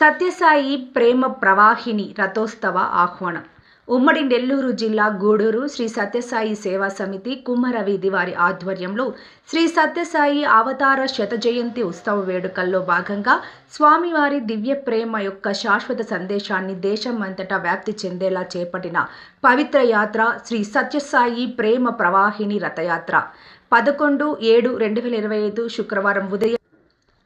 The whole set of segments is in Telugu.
సత్యసాయి ప్రేమ ప్రవాహిని రథోత్సవ ఆహ్వానం. ఉమ్మడి నెల్లూరు జిల్లా గూడూరు శ్రీ సత్యసాయి సేవా సమితి కుమ్మరవీధి వారి ఆధ్వర్యంలో శ్రీ సత్యసాయి అవతార శత జయంతి ఉత్సవ వేడుకల్లో భాగంగా స్వామివారి దివ్య ప్రేమ యొక్క శాశ్వత సందేశాన్ని దేశం అంతటా వ్యాప్తి చెందేలా చేపట్టిన పవిత్ర యాత్ర శ్రీ సత్యసాయి ప్రేమ ప్రవాహిని రథయాత్ర. పదకొండు ఏడు రెండు వేల ఇరవై ఐదు శుక్రవారం ఉదయం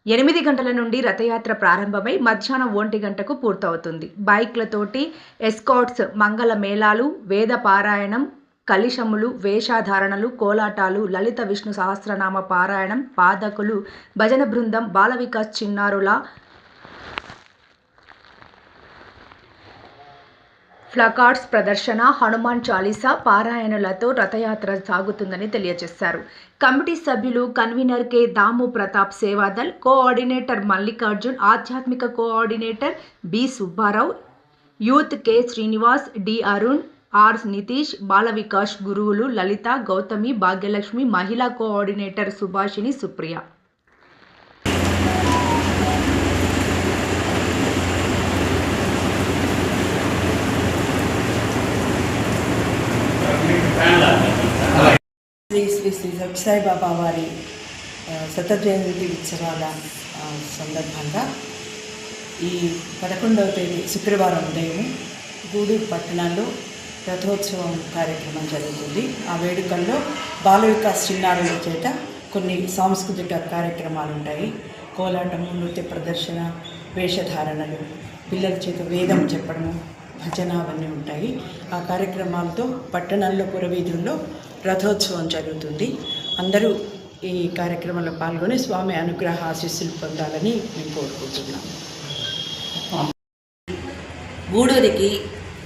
ఎనిమిది గంటల నుండి రథయాత్ర ప్రారంభమై మధ్యాహ్నం ఒంటి గంటకు పూర్తవుతుంది. బైక్లతోటి ఎస్కాట్స్ మంగళ మేళాలు వేద పారాయణం కలిశములు వేషధారణలు కోలాటాలు లలిత విష్ణు సహస్రనామ పారాయణం పాదకులు భజన బృందం బాల వికాస్ చిన్నారుల ఫ్లకార్డ్స్ ప్రదర్శన హనుమాన్ చాలీసా పారాయణలతో రథయాత్ర సాగుతుందని తెలియజేశారు. కమిటీ సభ్యులు convener K. Damu Pratap Sevadal coordinator Mallikarjun ఆధ్యాత్మిక coordinator B. Subbarao youth K. Srinivas D. Arun R. Nitish Bala Vikas గురువులు లలిత గౌతమి భాగ్యలక్ష్మి మహిళా కోఆర్డినేటర్ సుభాషిణి సుప్రియ. శ్రీ శ్రీ శ్రీ సత్యసాయి బాబా వారి శత జయంతి ఉత్సవాల సందర్భంగా ఈ పదకొండవ తేదీ శుక్రవారం ఉదయం గూడూరు పట్టణంలో రథోత్సవం కార్యక్రమం జరుగుతుంది. ఆ వేడుకల్లో బాల వికాస్ చిన్నారుల చేత కొన్ని సాంస్కృతిక కార్యక్రమాలు ఉంటాయి. కోలాటము నృత్య ప్రదర్శన వేషధారణలు పిల్లల చేత వేదం చెప్పడము భజన అవన్నీ ఉంటాయి. ఆ కార్యక్రమాలతో పట్టణంలో పురవీధుల్లో రథోత్సవం జరుగుతుంది. అందరూ ఈ కార్యక్రమంలో పాల్గొని స్వామి అనుగ్రహ ఆశీస్సులు పొందాలని మేము కోరుకుంటున్నాం. గూడూరికి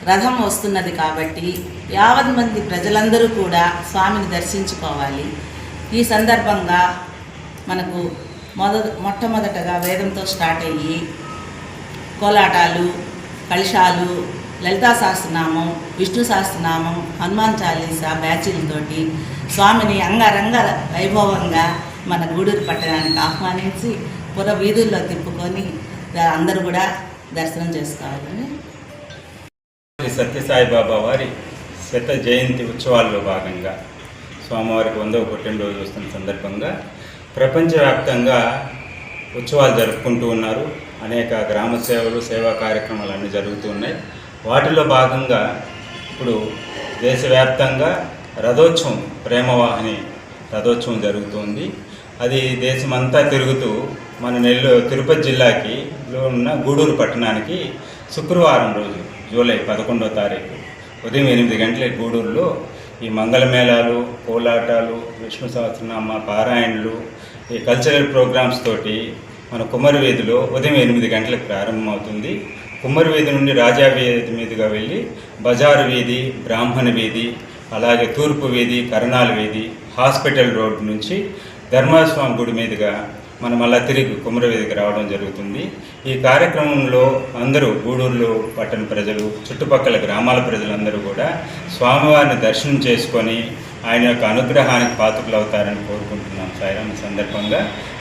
రథం వస్తున్నది కాబట్టి యావత్ మంది ప్రజలందరూ కూడా స్వామిని దర్శించుకోవాలి. ఈ సందర్భంగా మనకు మొద మొట్టమొదటగా వేదంతో స్టార్ట్ అయ్యి కోలాటాలు కలశాలు లలితా సహస్రనామం విష్ణు సహస్రనామం హనుమాన్ చాలీసా బ్యాచీలతోటి స్వామిని అంగరంగ వైభవంగా మన గూడూరు పట్టణానికి ఆహ్వానించి పుర వీధుల్లో తిప్పుకొని అందరూ కూడా దర్శనం చేసుకోవాలని సత్యసాయిబాబా వారి శత జయంతి ఉత్సవాల్లో భాగంగా స్వామివారికి వందవ పుట్టినరోజు వస్తున్న సందర్భంగా ప్రపంచవ్యాప్తంగా ఉత్సవాలు జరుపుకుంటూ ఉన్నారు. అనేక గ్రామ సేవలు సేవా కార్యక్రమాలు అన్నీ జరుగుతూ ఉన్నాయి. వాటిలో భాగంగా ఇప్పుడు దేశవ్యాప్తంగా రథోత్సవం ప్రేమవాహిని రథోత్సవం జరుగుతుంది. అది దేశమంతా తిరుగుతూ మన నెల్లూరు తిరుపతి జిల్లాకి లో ఉన్న గూడూరు పట్టణానికి శుక్రవారం రోజు జూలై పదకొండవ తారీఖు ఉదయం ఎనిమిది గంటల గూడూరులో ఈ మంగళమేళాలు కోలాటాలు విష్ణు సహస్రనామ పారాయణలు ఈ కల్చరల్ ప్రోగ్రామ్స్ తోటి మన కుమ్మరి వీధిలో ఉదయం ఎనిమిది గంటలకు ప్రారంభమవుతుంది. కుమ్మరి వీధి నుండి రాజా వీధి మీదుగా వెళ్ళి బజారు వీధి బ్రాహ్మణ వీధి అలాగే తూర్పు వీధి కరణాల వీధి హాస్పిటల్ రోడ్ నుంచి ధర్మస్వామి గుడి మీదుగా మనం మళ్ళా తిరిగి కుమ్మరి వీధికి రావడం జరుగుతుంది. ఈ కార్యక్రమంలో అందరూ గూడూరులో పట్టణ ప్రజలు చుట్టుపక్కల గ్రామాల ప్రజలందరూ కూడా స్వామివారిని దర్శనం చేసుకొని ఆయన యొక్క అనుగ్రహానికి పాత్రలు అవుతారని కోరుకుంటున్నాం సాయిరామ్ ఈ సందర్భంగా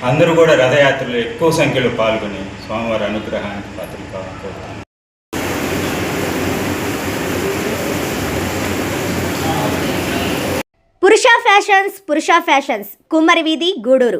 అందరూ కూడా రథయాత్రలో ఎక్కువ సంఖ్యలో పాల్గొని స్వామివారి అనుగ్రహానికి పాత్రలు కావాలని కోరుతున్నాం. పురుష ఫ్యాషన్స్ పురుష ఫ్యాషన్స్ కుమ్మరి వీధి గూడూరు.